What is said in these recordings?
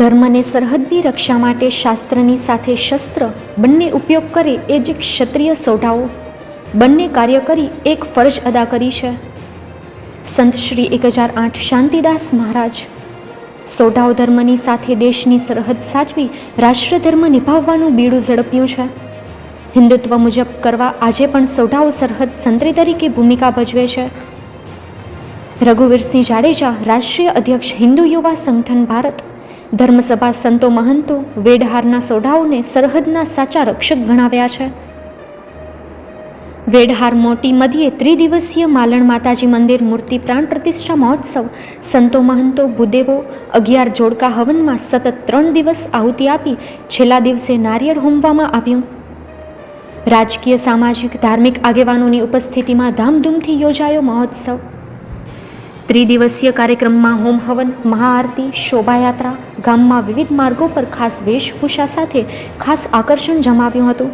ધર્મને સરહદની રક્ષા માટે શાસ્ત્રની સાથે શસ્ત્ર બંને ઉપયોગ કરે એ જ ક્ષત્રિય સોઢાઓ. બંને કાર્ય કરી એક ફરજ અદા કરી છે. સંત શ્રી એક હજાર આઠ શાંતિદાસ મહારાજ. સોઢાઓ ધર્મની સાથે દેશની સરહદ સાચવી રાષ્ટ્રધર્મ નિભાવવાનું બીડું ઝડપ્યું છે. હિન્દુત્વ મુજબ કરવા આજે પણ સોઢાઓ સરહદ સંત્રી તરીકે ભૂમિકા ભજવે છે. રઘુવીરસિંહ જાડેજા રાષ્ટ્રીય અધ્યક્ષ હિન્દુ યુવા સંગઠન ભારત. ધર્મસભા સંતો મહંતો વેડહારના સોઢાઓને સરહદના સાચા રક્ષક ગણાવ્યા છે. વેડહાર મોટી મધ્યે ત્રિદિવસીય માલણ માતાજી મંદિર મૂર્તિ પ્રાણ પ્રતિષ્ઠા મહોત્સવ સંતો મહંતો ભૂદેવો અગિયાર જોડકા હવનમાં સતત ત્રણ દિવસ આહુતિ આપી છેલ્લા દિવસે નારિયેળ હોમવામાં આવ્યું. રાજકીય, સામાજિક, ધાર્મિક આગેવાનોની ઉપસ્થિતિમાં ધામધૂમથી યોજાયો મહોત્સવ. ત્રિદિવસીય કાર્યક્રમમાં હોમ હવન, મહાઆરતી, શોભાયાત્રા, ગામમાં વિવિધ માર્ગો પર ખાસ વેશભૂષા સાથે ખાસ આકર્ષણ જમાવ્યું હતું.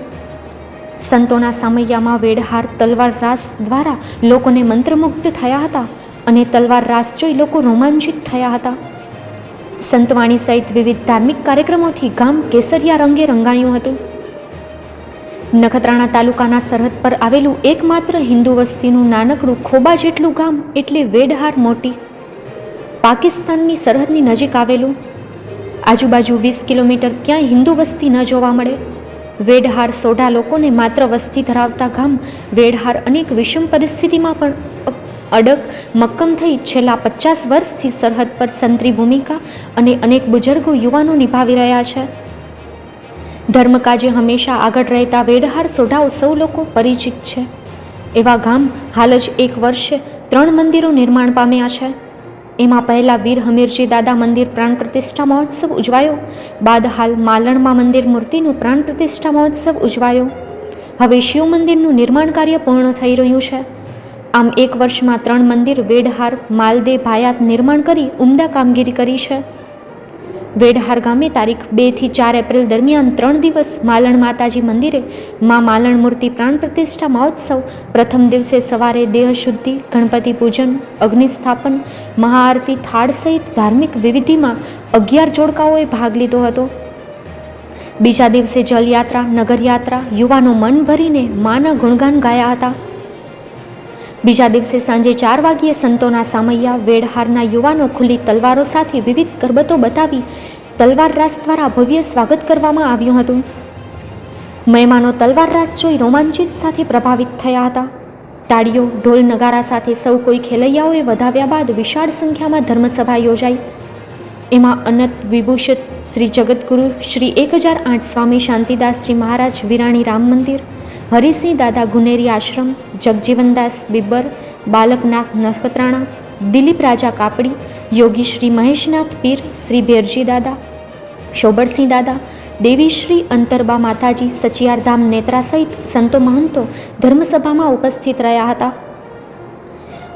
સંતોના સમૈયામાં વેડહાર, તલવાર રાસ દ્વારા લોકોને મંત્રમુગ્ધ થયા હતા અને તલવાર રાસ જોઈ લોકો રોમાંચિત થયા હતા. સંતવાણી સહિત વિવિધ ધાર્મિક કાર્યક્રમોથી ગામ કેસરિયા રંગે રંગાયું હતું. નખત્રાણા તાલુકાના સરહદ પર આવેલું એકમાત્ર હિન્દુ વસ્તીનું નાનકડું ખોબા જેટલું ગામ એટલે વેડહાર મોટી. પાકિસ્તાનની સરહદની નજીક આવેલું. આજુબાજુ વીસ કિલોમીટર ક્યાંય હિન્દુ વસ્તી ન જોવા મળે. વેડહાર સોઢા લોકોને માત્ર વસ્તી ધરાવતા ગામ વેડહાર અનેક વિષમ પરિસ્થિતિમાં પણ અડગ, મક્કમ થઈ છેલ્લા પચાસ વર્ષથી સરહદ પર સંત્રી ભૂમિકા અને અનેક બુજુર્ગો યુવાનો નિભાવી રહ્યા છે. ધર્મકાજે હંમેશા આગળ રહેતા વેડહાર સોઢાઓ સૌ લોકો પરિચિત છે. એવા ગામ હાલ જ એક વર્ષે ત્રણ મંદિરો નિર્માણ પામ્યા છે. એમાં પહેલાં વીર હમીરજી દાદા મંદિર પ્રાણ પ્રતિષ્ઠા મહોત્સવ ઉજવાયો. બાદ હાલ માલણમાં મંદિર મૂર્તિનું પ્રાણ પ્રતિષ્ઠા મહોત્સવ ઉજવાયો. હવે શિવ મંદિરનું નિર્માણ કાર્ય પૂર્ણ થઈ રહ્યું છે. આમ એક વર્ષમાં ત્રણ મંદિર વેડહાર, માલદે, ભાયાત નિર્માણ કરી ઉમદા કામગીરી કરી છે. વેડહાર ગામે તારીખ બેથી ચાર એપ્રિલ દરમિયાન ત્રણ દિવસ માલણ માતાજી મંદિરે મા માલણ મૂર્તિ પ્રાણ પ્રતિષ્ઠા મહોત્સવ પ્રથમ દિવસે સવારે દેહ શુદ્ધિ, ગણપતિ પૂજન, અગ્નિસ્થાપન, મહાઆરતી, થાળ સહિત ધાર્મિક વિવિધિમાં અગિયાર જોડકાઓએ ભાગ લીધો હતો. બીજા દિવસે જલયાત્રા, નગરયાત્રા યુવાનો મન ભરીને માના ગુણગાન ગાયા હતા. બીજા દિવસે સાંજે ચાર વાગ્યે સંતોના સામૈયા, વેડહારના યુવાનો ખુલ્લી તલવારો સાથે વિવિધ કરબતો બતાવી તલવાર રાસ દ્વારા ભવ્ય સ્વાગત કરવામાં આવ્યું હતું. મહેમાનો તલવાર રાસ જોઈ રોમાંચિત સાથે પ્રભાવિત થયા હતા. તાળીઓ, ઢોલ નગારા સાથે સૌ કોઈ ખેલૈયાઓએ વધાવ્યા બાદ વિશાળ સંખ્યામાં ધર્મસભા યોજાઈ. એમાં અનંત વિભૂષિત શ્રી જગતગુરુ શ્રી એક હજાર આઠ સ્વામી શાંતિદાસજી મહારાજ, વિરાણી રામ મંદિર, હરિસિંહ દાદા ગુનેરી આશ્રમ, જગજીવનદાસ બિબ્બર, બાલકનાથ નખત્રાણા, દિલીપ રાજા કાપડી, યોગી શ્રી મહેશનાથ પીર, શ્રી ભેરજી દાદા શોબરસિંહ દાદા દેવીશ્રી અંતરબા માતાજી, સચિયારધામ નેત્રા સહિત સંતો મહંતો ધર્મસભામાં ઉપસ્થિત રહ્યા હતા.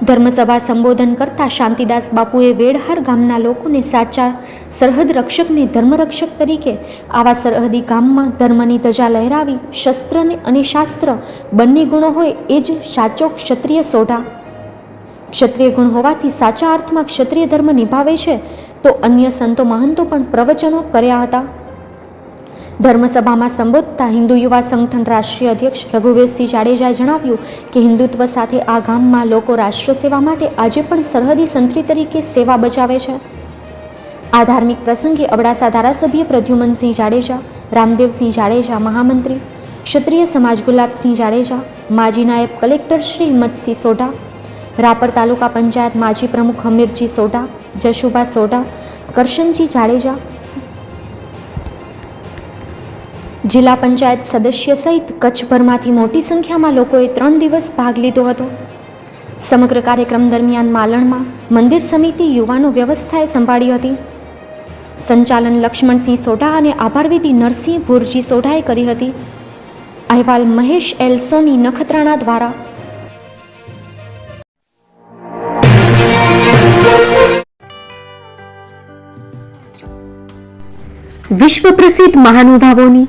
ધર્મસભા સંબોધન કરતા શાંતિદાસ બાપુએ વેડહાર ગામના લોકોને સાચા સરહદ રક્ષકને ધર્મરક્ષક તરીકે આવા સરહદી ગામમાં ધર્મની ધજા લહેરાવી, શસ્ત્રને અને શાસ્ત્ર બંને ગુણો હોય એ જ સાચો ક્ષત્રિય સોઢા. ક્ષત્રિય ગુણ હોવાથી સાચા અર્થમાં ક્ષત્રિય ધર્મ નિભાવે છે, તો અન્ય સંતો મહંતો પણ પ્રવચનો કર્યા હતા. ધર્મસભામાં સંબોધતા હિન્દુ યુવા સંગઠન રાષ્ટ્રીય અધ્યક્ષ રઘુવીરસિંહ જાડેજાએ જણાવ્યું કે હિન્દુત્વ સાથે આ ગામમાં લોકો રાષ્ટ્ર સેવા માટે આજે પણ સરહદી સંત્રી તરીકે સેવા બજાવે છે. આ ધાર્મિક પ્રસંગે અબડાસા ધારાસભ્ય પ્રદ્યુમનસિંહ જાડેજા, રામદેવસિંહ જાડેજા મહામંત્રી, ક્ષત્રિય સમાજ ગુલાબસિંહ જાડેજા, માજી નાયબ કલેક્ટર શ્રી હિંમતસિંહ સોઢા, રાપર તાલુકા પંચાયત માજી પ્રમુખ હમીરજી સોઢા, જશુભા સોઢા, કરશનજી જાડેજા જિલ્લા પંચાયત સદસ્ય સહિત કચ્છભરમાંથી મોટી સંખ્યામાં લોકોએ ત્રણ દિવસ ભાગ લીધો હતો. સમગ્ર કાર્યક્રમ દરમિયાન માલણમાં મંદિર સમિતિ યુવાનો વ્યવસ્થાએ સંભાળી હતી. સંચાલન લક્ષ્મણસિંહ સોઢા અને આભારવિધિ નરસિંહ ભુરજી સોઢાએ કરી હતી. અહેવાલ મહેશ એલ સોની નખત્રાણા દ્વારા. વિશ્વ પ્રસિદ્ધ મહાનુભાવોની